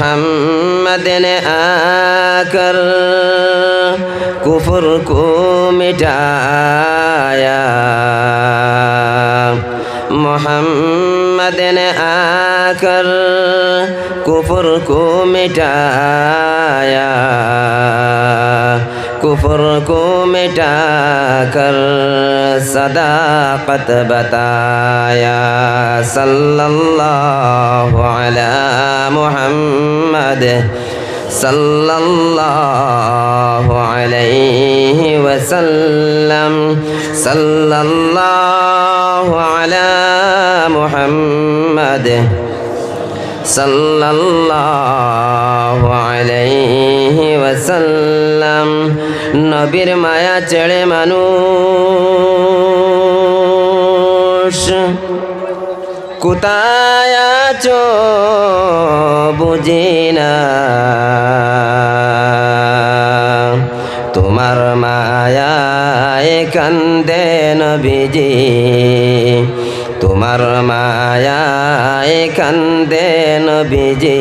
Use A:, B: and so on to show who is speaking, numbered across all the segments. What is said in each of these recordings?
A: मोहम्मद ने आकर कुफर को मिटाया मोहम्मद ने आकर कुफर को मिटाया कुफर को मिटा कर सदाकत बताया सल्लल्लाहु अला मोहम्मद सल्लल्लाहु अलैहि वसल्लम सल्लल्लाहु अला मोहम्मद सल्लल्लाहु अलैहि वसल्लम নবীর মায়া চেড়ে মানুষ। কোথায় আছো বুঝি না। মায়ায় কান্দে নবীজি। তোমার মায়ায় কান্দে নবীজি।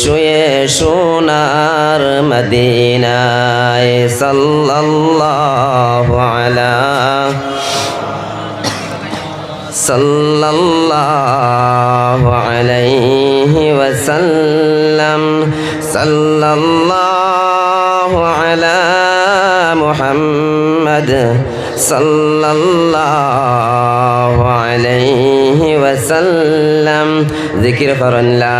A: শুয়ে সোনার মদিনায় সাল্লাল্লাহু আলা সাল্লাল্লাহু আলাইহি ওয়াসাল্লাম। সাল্লাল্লাহু আলা محمد صلى الله عليه وسلم. ذكر فرن لا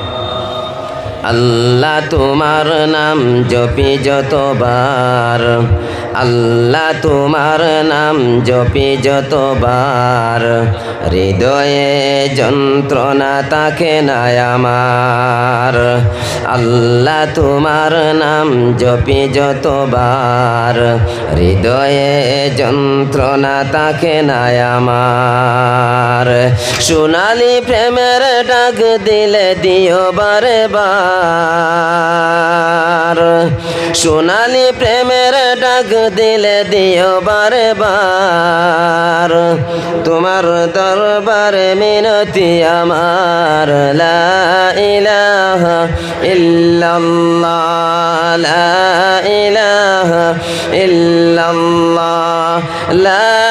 A: আল্লাহ তোমার নাম জপি যতবার। আল্লাহ তোমার নাম জপি যতবার। হৃদয়ে যন্ত্রণা তাকে নাই আমার। আল্লাহ তোমার নাম জপি যতবার। হৃদয়ে যন্ত্রণা তাকে নাই আমার। সোনালি প্রেমের ডাক দিলে দিও বারে বার। সোনালি প্রেমের ডাক দিলে দিও বারে বার তোমার দরবারে মিনতি আমার। লা ইলাহা ইল্লাল্লাহ, লা ইলাহা ইল্লাল্লাহ, লা